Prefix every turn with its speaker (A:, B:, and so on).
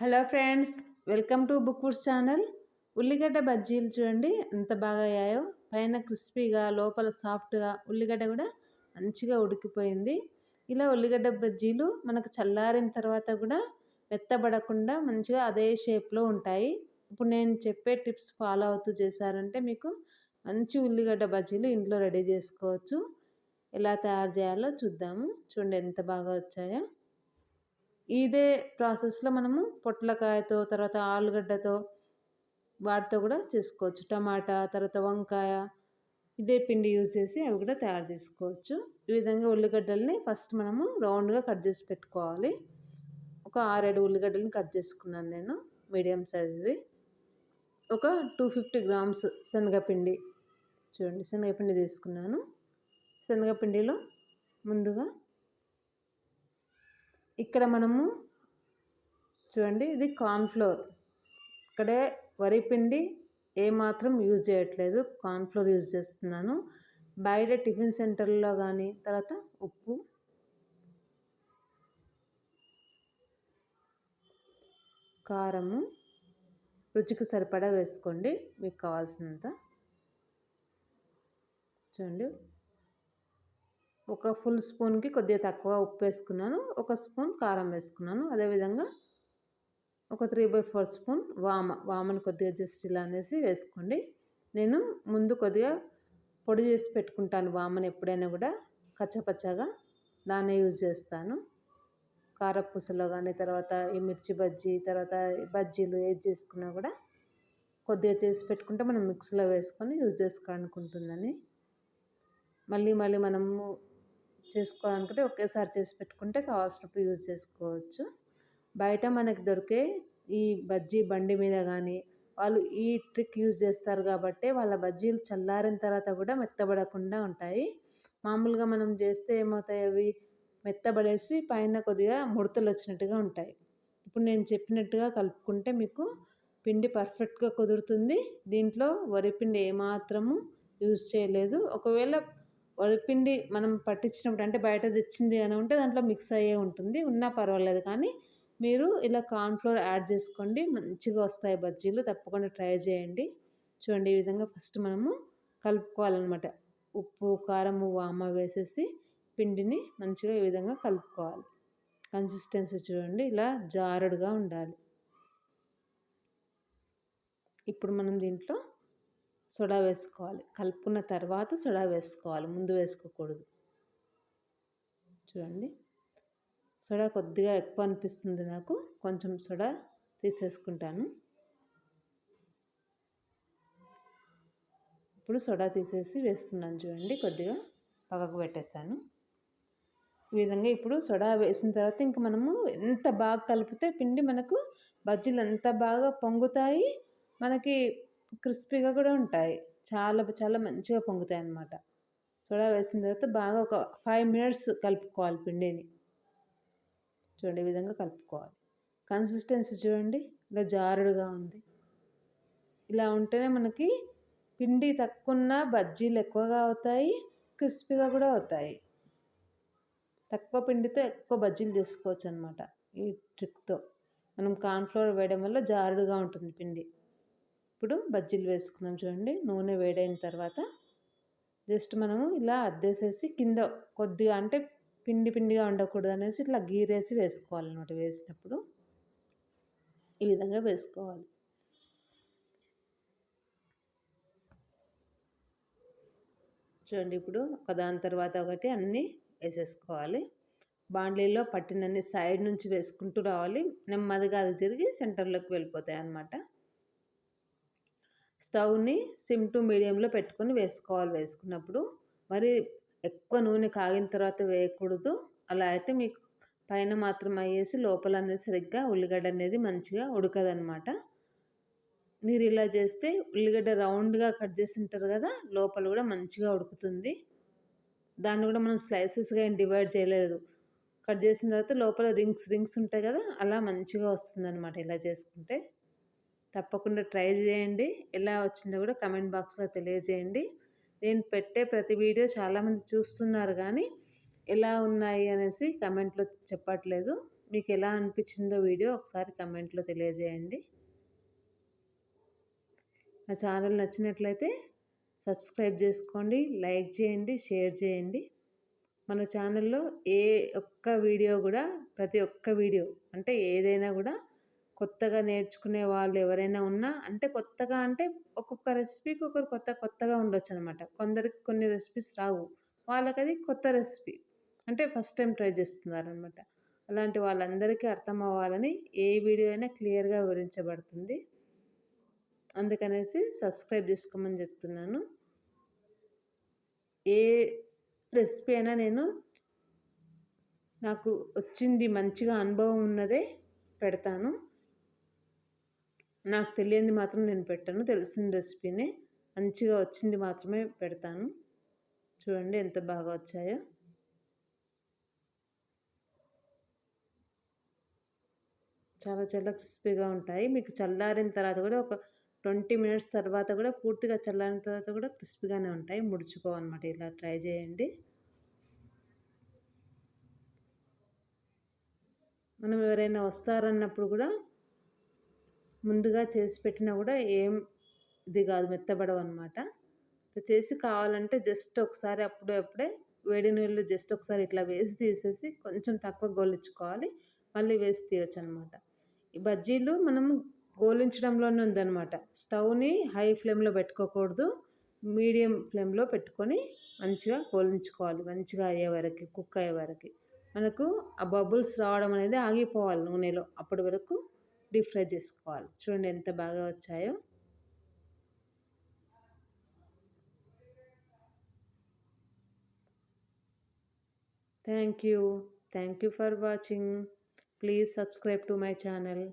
A: Hello friends welcome to book foods channel. ఉల్లిగడ్డ బజ్జీలు చూడండి ఎంత బాగా అయ్యాయో. పైన క్రిస్పీగా లోపల సాఫ్ట్గా ఉల్లిగడ్డ కూడా మంచిగా ఉడికిపోయింది. ఇలా ఉల్లిగడ్డ బజ్జీలు మనకు చల్లారిన తర్వాత కూడా మెత్తబడకుండా మంచిగా అదే షేప్లో ఉంటాయి. ఇప్పుడు నేను చెప్పే టిప్స్ ఫాలో అవుతూ చేశారంటే మీకు మంచి ఉల్లిగడ్డ బజ్జీలు ఇంట్లో రెడీ చేసుకోవచ్చు. ఎలా తయారు చేయాలో చూద్దాము. చూడండి ఎంత బాగా వచ్చాయో. ఇదే ప్రాసెస్లో మనము పొట్లకాయతో తర్వాత ఆలుగడ్డతో వాటితో కూడా చేసుకోవచ్చు. టమాటా తర్వాత వంకాయ ఇదే పిండి యూజ్ చేసి అవి కూడా తయారు చేసుకోవచ్చు. ఈ విధంగా ఉల్లిగడ్డల్ని ఫస్ట్ మనము రౌండ్గా కట్ చేసి పెట్టుకోవాలి. ఒక ఆరేడు ఉల్లిగడ్డలని కట్ చేసుకున్నాను నేను మీడియం సైజ్వి. ఒక టూ ఫిఫ్టీ గ్రామ్స్ శనగపిండి చూడండి శనగపిండి తీసుకున్నాను. శనగపిండిలో ముందుగా ఇక్కడ మనము చూడండి ఇది కార్న్ఫ్లోర్. ఇక్కడే వరి పిండి ఏమాత్రం యూజ్ చేయట్లేదు. కార్న్ఫ్లోర్ యూజ్ చేస్తున్నాను. బయట టిఫిన్ సెంటర్లో కానీ తర్వాత ఉప్పు. కారము. రుచికి సరిపడా వేసుకోండి మీకు కావాల్సినంత. చూడండి ఒక ఫుల్ స్పూన్కి కొద్దిగా తక్కువ ఉప్పు వేసుకున్నాను. ఒక స్పూన్ కారం వేసుకున్నాను. అదేవిధంగా ఒక త్రీ బై ఫోర్ స్పూన్ వామ వామను కొద్దిగా జస్ట్ ఇలా అనేసి వేసుకోండి. నేను ముందు కొద్దిగా పొడి చేసి పెట్టుకుంటాను వామను ఎప్పుడైనా కూడా కచ్చపచ్చగా. దాన్నే యూజ్ చేస్తాను. కారపూసలో కానీ తర్వాత ఈ మిర్చి బజ్జీ తర్వాత బజ్జీలు ఏది చేసుకున్నా కూడా కొద్దిగా చేసి పెట్టుకుంటే మనం మిక్సీలో వేసుకొని యూజ్ చేసుకోవాలనుకుంటుందని. మళ్ళీ మళ్ళీ మనము చేసుకోవాలనుకుంటే ఒకేసారి చేసి పెట్టుకుంటే కావాల్సినప్పుడు యూజ్ చేసుకోవచ్చు. బయట మనకి దొరికే ఈ బజ్జీ బండి మీద కానీ వాళ్ళు ఈ ట్రిక్ యూజ్ చేస్తారు కాబట్టి వాళ్ళ బజ్జీలు చల్లారిన తర్వాత కూడా మెత్తబడకుండా ఉంటాయి. మామూలుగా మనం చేస్తే ఏమవుతాయి అవి? మెత్తబడేసి పైన కొద్దిగా ముడతలు వచ్చినట్టుగా ఉంటాయి. ఇప్పుడు నేను చెప్పినట్టుగా కలుపుకుంటే మీకు పిండి పర్ఫెక్ట్గా కుదురుతుంది. దీంట్లో వరిపిండి ఏమాత్రము యూజ్ చేయలేదు. ఒకవేళ వరిపిండి మనం పట్టించినప్పుడు అంటే బయట తెచ్చింది అని ఉంటే దాంట్లో మిక్స్ అయ్యే ఉంటుంది. ఉన్నా పర్వాలేదు కానీ మీరు ఇలా కార్న్ఫ్లోర్ యాడ్ చేసుకోండి. మంచిగా వస్తాయి బజ్జీలు. తప్పకుండా ట్రై చేయండి. చూడండి ఈ విధంగా ఫస్ట్ మనము కలుపుకోవాలన్నమాట. ఉప్పు కారము వామ వేసేసి పిండిని మంచిగా ఈ విధంగా కలుపుకోవాలి. కన్సిస్టెన్సీ చూడండి. ఇలా జారుడుగా ఉండాలి. ఇప్పుడు మనం దీంట్లో సోడా వేసుకోవాలి. కలుపుకున్న తర్వాత సోడా వేసుకోవాలి. ముందు వేసుకోకూడదు. చూడండి. సోడా కొద్దిగా ఎక్కువ అనిపిస్తుంది నాకు. కొంచెం సోడా తీసేసుకుంటాను. ఇప్పుడు సోడా తీసేసి వేస్తున్నాను చూడండి. కొద్దిగా పక్కకు పెట్టేస్తాను ఈ విధంగా ఇప్పుడు సోడా వేసిన తర్వాత ఇంకా మనము ఎంత బాగా కలిపితే పిండి మనకు బజ్జీలు ఎంత బాగా పొంగుతాయి మనకి క్రిస్పీగా కూడా ఉంటాయి. చాలా చాలా మంచిగా పొంగుతాయి అన్నమాట. సోడా వేసిన తర్వాత బాగా ఒక ఫైవ్ మినిట్స్ కలుపుకోవాలి పిండిని. చూడండి ఈ విధంగా కలుపుకోవాలి. కన్సిస్టెన్సీ చూడండి ఇలా జారుడుగా ఉంది. ఇలా ఉంటేనే మనకి పిండి తక్కువ బజ్జీలు ఎక్కువగా అవుతాయి క్రిస్పీగా కూడా అవుతాయి. తక్కువ పిండితో ఎక్కువ బజ్జీలు చేసుకోవచ్చు అనమాట ఈ ట్రిక్తో మనం కార్న్ఫ్లోర్ వేయడం వల్ల జారుడుగా ఉంటుంది పిండి. ఇప్పుడు బజ్జీలు వేసుకున్నాం చూడండి. నూనె వేడైన తర్వాత జస్ట్ మనము ఇలా అద్దేసేసి కింద కొద్దిగా అంటే పిండి పిండిగా ఉండకూడదు అనేసి ఇట్లా గీరేసి వేసుకోవాలన్నమాట వేసినప్పుడు. ఈ విధంగా వేసుకోవాలి. చూడండి ఇప్పుడు ఒకదాని తర్వాత ఒకటి అన్నీ వేసేసుకోవాలి. బాండ్లీలో పట్టినన్ని సైడ్ నుంచి వేసుకుంటూ రావాలి. నెమ్మదిగా అది జరిగి సెంటర్లోకి వెళ్ళిపోతాయి అన్నమాట. స్టవ్ని సిమ్ టు మీడియంలో పెట్టుకొని వేసుకోవాలి. వేసుకున్నప్పుడు మరి ఎక్కువ నూనె కాగిన తర్వాత వేయకూడదు. అలా అయితే మీకు పైన మాత్రం అయ్యేసి లోపల అనేది సరిగ్గా ఉల్లిగడ్డ అనేది మంచిగా ఉడకదనమాట మీరు ఇలా చేస్తే ఉల్లిగడ్డ రౌండ్గా కట్ చేసి ఉంటారు కదా లోపల కూడా మంచిగా ఉడుకుతుంది. దాన్ని కూడా మనం స్లైసెస్గా ఏం డివైడ్ చేయలేదు. కట్ చేసిన తర్వాత లోపల రింగ్స్ రింగ్స్ ఉంటాయి కదా అలా మంచిగా వస్తుంది అనమాట ఇలా చేసుకుంటే. తప్పకుండా ట్రై చేయండి. ఎలా వచ్చిందో కూడా కమెంట్ బాక్స్లో తెలియజేయండి. నేను పెట్టే ప్రతి వీడియో చాలామంది చూస్తున్నారు కానీ ఎలా ఉన్నాయి అనేసి కమెంట్లో చెప్పట్లేదు. మీకు ఎలా అనిపించిందో వీడియో ఒకసారి కమెంట్లో తెలియజేయండి. నా ఛానల్ నచ్చినట్లయితే సబ్స్క్రైబ్ చేసుకోండి లైక్ చేయండి షేర్ చేయండి. మన ఛానల్లో ఏ ఒక్క వీడియో కూడా ప్రతి ఒక్క వీడియో అంటే ఏదైనా కూడా కొత్తగా నేర్చుకునే వాళ్ళు ఎవరైనా ఉన్నా అంటే కొత్తగా అంటే ఒక్కొక్క రెసిపీకి ఒకరు కొత్త కొత్తగా ఉండొచ్చు అనమాట కొందరికి కొన్ని రెసిపీస్ రావు. వాళ్ళకి అది కొత్త రెసిపీ. అంటే ఫస్ట్ టైం ట్రై చేస్తున్నారనమాట. అలాంటి వాళ్ళందరికీ అర్థం అవ్వాలని ఏ వీడియో అయినా క్లియర్గా వివరించబడుతుంది. అందుకనేసి సబ్స్క్రైబ్ చేసుకోమని చెప్తున్నాను. ఏ రెసిపీ అయినా నేను నాకు వచ్చింది మంచిగా అనుభవం ఉన్నదే పెడతాను. నాకు తెలియంది మాత్రం నేను పెట్టాను. తెలిసిన రెసిపీని మంచిగా వచ్చింది మాత్రమే పెడతాను. చూడండి ఎంత బాగా వచ్చాయో. చాలా చాలా క్రిస్పీగా ఉంటాయి. మీకు చల్లారిన తర్వాత కూడా ఒక ట్వంటీ మినిట్స్ తర్వాత కూడా పూర్తిగా చల్లారిన తర్వాత కూడా క్రిస్పీగానే ఉంటాయి. ముడుచుకోవన్నమాట. ఇలా ట్రై చేయండి. మనం ఎవరైనా వస్తారన్నప్పుడు కూడా ముందుగా చేసి పెట్టినా కూడా ఏం ఇది కాదు మెత్తబడవు అనమాట చేసి కావాలంటే జస్ట్ ఒకసారి అప్పుడే అప్పుడే వేడి నీళ్ళు జస్ట్ ఒకసారి ఇట్లా వేసి తీసేసి కొంచెం తక్కువ గోలించుకోవాలి. మళ్ళీ వేసి తీయచ్చు అనమాట ఈ బజ్జీలు మనం గోలించడంలోనే ఉందన్నమాట స్టవ్ని హై ఫ్లేమ్లో పెట్టుకోకూడదు. మీడియం ఫ్లేమ్లో పెట్టుకొని మంచిగా గోలించుకోవాలి. మంచిగా అయ్యే వరకు కుక్ అయ్యే వరకు. మనకు ఆ బబుల్స్ రావడం అనేది ఆగిపోవాలి నూనెలో. అప్పటి వరకు డీప్ ఫ్రై చేసుకోవాలి చూడండి ఎంత బాగా వచ్చాయో. Thank you thank you for watching. Please subscribe to my channel.